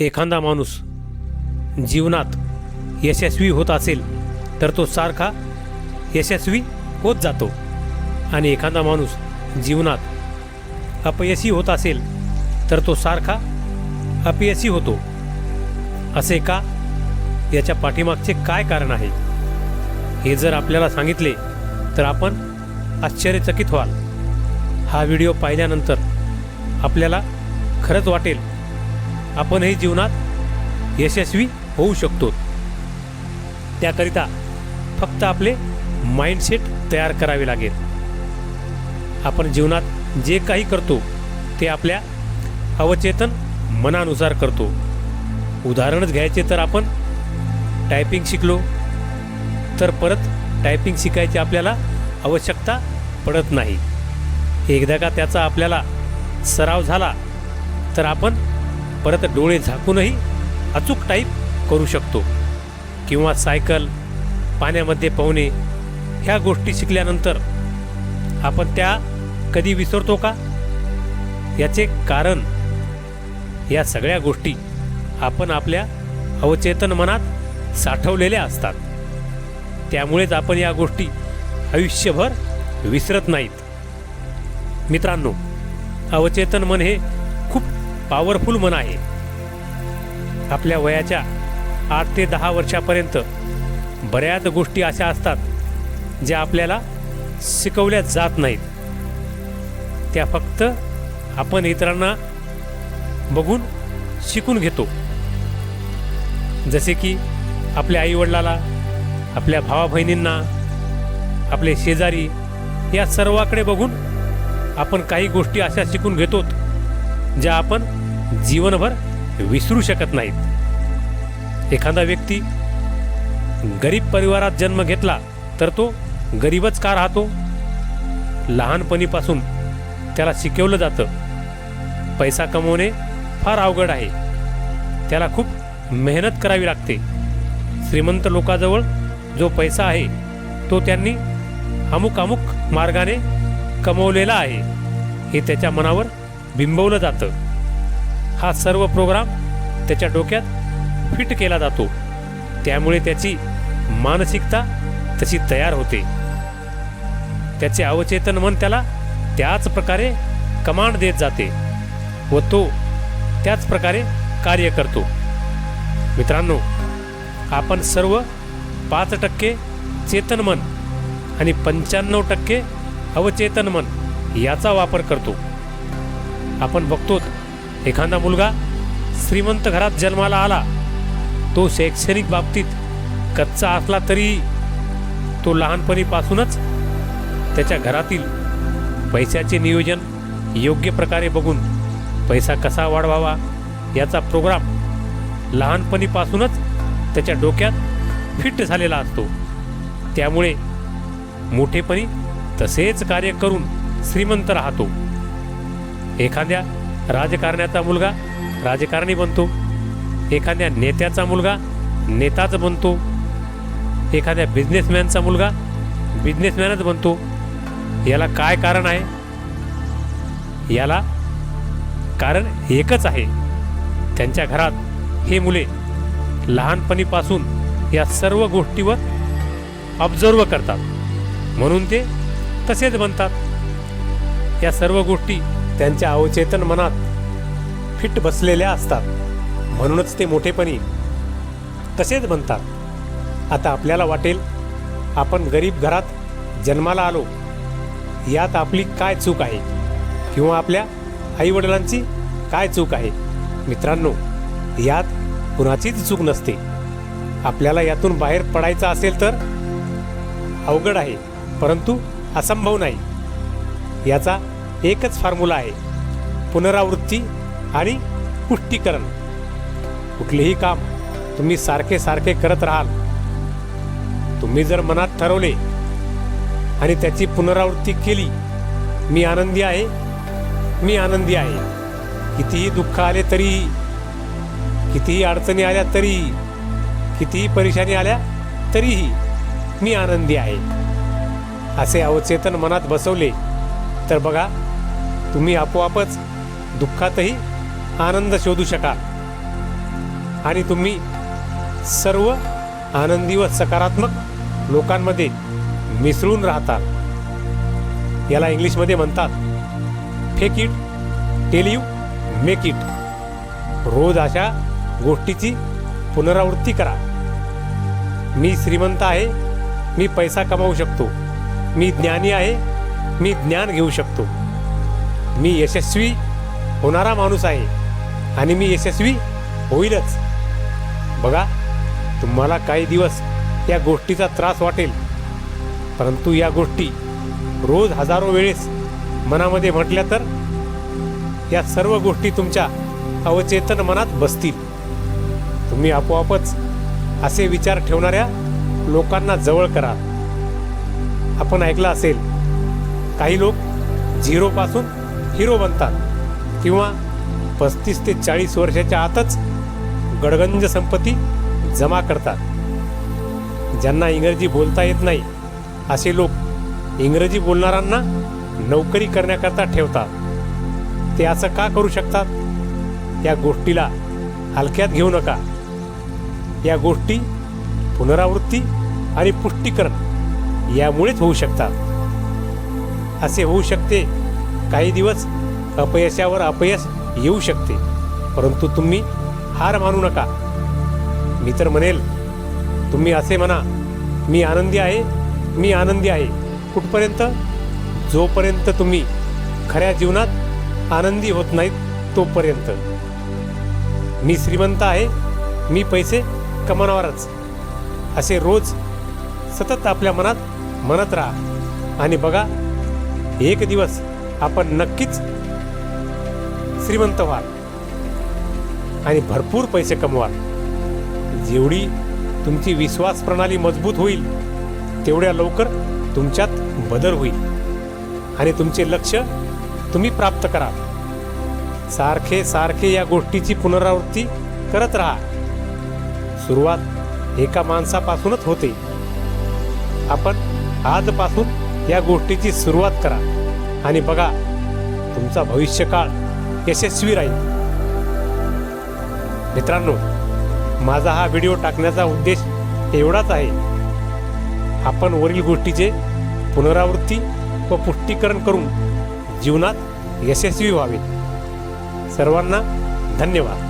एखादा माणूस जीवनात यशस्वी होत असेल तर तो सारखा यशस्वी होत जातो. आणि एखादा माणूस जीवनात अपयशी होत असेल तर तो सारखा अपयशी होतो. असे का? याच्या पाठीमागचे काय कारण आहे? हे जर आपल्याला सांगितले तर आपण आश्चर्यचकित व्हाल. हा व्हिडिओ पाहिल्यानंतर आपल्याला खरंच वाटेल आपणही जीवनात यशस्वी होऊ शकतो. त्याकरिता फक्त आपले माइंडसेट तयार करावे लागेल. आपण जीवनात जे काही करतो ते आपल्या अवचेतन मनानुसार करतो. उदाहरणच घ्यायचे तर आपण टायपिंग शिकलो तर परत टायपिंग शिकायची आपल्याला आवश्यकता पडत नाही. एकदा का त्याचा आपल्याला सराव झाला तर आपण परत डोळे झाकूनही अचूक टाईप करू शकतो. किंवा सायकल पाण्यामध्ये पोहणे ह्या गोष्टी शिकल्यानंतर आपण त्या कधी विसरतो का? याचे कारण या सगळ्या गोष्टी आपण आपल्या अवचेतन मनात साठवलेल्या असतात. त्यामुळेच आपण या गोष्टी आयुष्यभर विसरत नाहीत. मित्रांनो अवचेतन मन हे पॉवरफुल मन आहे. आपल्या वयाच्या आठ ते दहा वर्षापर्यंत बऱ्याच गोष्टी अशा असतात ज्या आपल्याला शिकवल्या जात नाहीत. त्या फक्त आपण इतरांना बघून शिकून घेतो. जसे की आपल्या आईवडिलाला आपल्या भावा बहिणींना आपले शेजारी या सर्वाकडे बघून आपण काही गोष्टी अशा शिकून घेतो ज्या आपण जीवनभर विसरू शकत नाहीत. एखादा व्यक्ती गरीब परिवारात जन्म घेतला तर तो गरीबच का राहतो? लहानपणीपासून त्याला शिकवलं जातं. पैसा कमवणे फार अवघड आहे. त्याला खूप मेहनत करावी लागते. श्रीमंत लोकाजवळ जो पैसा आहे तो त्यांनी अमुक अमुक मार्गाने कमवलेला आहे. हे त्याच्या मनावर बिंबवलं जातं. हा सर्व प्रोग्राम त्याच्या डोक्यात फिट केला जातो. त्यामुळे त्याची मानसिकता तशी तयार होते. त्याचे अवचेतन मन त्याला त्याच प्रकारे कमांड देत जाते व तो त्याच प्रकारे कार्य करतो. मित्रांनो आपण सर्व पाच टक्के चेतन मन आणि पंच्याण्णव टक्के अवचेतन मन याचा वापर करतो. आपण बघतोच. एखादा मुलगा श्रीमंत घरात जन्माला आला तो शैक्षणिक बाबतीत कच्चा असला तरी तो लहानपणीपासूनच त्याच्या घरातील पैशाचे नियोजन योग्य प्रकारे बघून पैसा कसा वाढवावा याचा प्रोग्राम लहानपणीपासूनच त्याच्या डोक्यात फिट झालेला असतो. त्यामुळे मोठेपणी तसेच कार्य करून श्रीमंत राहतो. एखाद्या राजकारण्याचा मुलगा राजकारणी बनतो एखाद्या नेत्याचा मुलगा नेताच बनतो एखाद्या बिझनेसमॅनचा मुलगा बिझनेसमॅनच बनतो. याला काय कारण आहे? याला कारण एकच आहे. त्यांच्या घरात हे मुले लहानपणीपासून या सर्व गोष्टीवर ऑब्झर्व करतात. म्हणून ते तसेच बनतात. या सर्व गोष्टी त्यांच्या अवचेतन मनात फिट बसलेल्या असतात. म्हणूनच ते मोठेपणी तसेच बनतात आता आपल्याला वाटेल आपण गरीब घरात जन्माला आलो. यात आपली काय चूक आहे? किंवा आपल्या आईवडिलांची काय चूक आहे? मित्रांनो यात कुणाचीच चूक नसते. आपल्याला यातून बाहेर पडायचं असेल तर अवघड आहे परंतु असंभव नाही. याचा एकच फॉर्म्युला आहे. पुनरावृत्ती आणि पुष्टीकरण. कुठलेही काम तुम्ही सारखे सारखे करत राहाल. तुम्ही जर मनात ठरवले आणि त्याची पुनरावृत्ती केली मी आनंदी आहे. मी आनंदी आहे. कितीही दुःख आले तरी कितीही अडचणी आल्या तरी कितीही परेशानी आल्या तरीही मी आनंदी आहे. असे अवचेतन मनात बसवले तर बघा तुम्ही आपोआपच दुःखातही आनंद शोधू शकाल. आणि तुम्ही सर्व आनंदी व सकारात्मक लोकांमध्ये मिसळून राहतात याला इंग्लिशमध्ये म्हणतात fake it till you make it रोज अशा गोष्टीची पुनरावृत्ती करा. मी श्रीमंत आहे मी पैसा कमावू शकतो. मी ज्ञानी आहे मी ज्ञान घेऊ शकतो. मी यशस्वी होणारा माणूस आहे आणि मी यशस्वी होईलच. बघा तुम्हाला काही दिवस या गोष्टीचा त्रास वाटेल परंतु या गोष्टी रोज हजारो वेळेस मनामध्ये म्हटल्या तर या सर्व गोष्टी तुमच्या अवचेतन मनात बसतील. तुम्ही आपोआपच असे विचार ठेवणाऱ्या लोकांना जवळ करा. आपण ऐकलं असेल काही लोक झिरोपासून हिरो बनतात. किंवा पस्तीस ते चाळीस वर्षाच्या आतच गडगंज संपत्ती जमा करतात. ज्यांना इंग्रजी बोलता येत नाही असे लोक इंग्रजी बोलणाऱ्यांना नोकरी करण्याकरता ठेवतात. ते असं का करू शकतात? या गोष्टीला हलक्यात घेऊ नका. या गोष्टी पुनरावृत्ती आणि पुष्टीकरण यामुळेच होऊ शकतात. असे होऊ शकते काही दिवस अपयशावर अपयश येऊ शकते परंतु तुम्ही हार मानू नका. मी तर म्हणेल तुम्ही असे म्हणा मी आनंदी आहे मी आनंदी आहे. कुठपर्यंत? जोपर्यंत तुम्ही खऱ्या जीवनात आनंदी होत नाहीत तोपर्यंत. मी श्रीमंत आहे मी पैसे कमावणारच. असे रोज सतत आपल्या मनात म्हणत राहा. आणि बघा एक दिवस आपण नक्कीच श्रीमंत व्हाल. आणि भरपूर पैसे कमवाल. जेवढी तुमची विश्वास प्रणाली मजबूत होईल तेवढ्या लवकर तुमच्यात बदल होईल. आणि तुमचे लक्ष तुम्ही प्राप्त कराल. सारखे सारखे या गोष्टीची पुनरावृत्ती करत राहा. सुरुवात एका माणसापासूनच होते. आपण आजपासून या गोष्टीची सुरुवात करा. आणि बघा तुमचा भविष्यकाळ यशस्वी राहील. मित्रांनो माझा हा व्हिडिओ टाकण्याचा उद्देश एवढाच आहे. आपण वरील गोष्टीचे पुनरावृत्ती व पुष्टीकरण करून जीवनात यशस्वी व्हावे. सर्वांना धन्यवाद.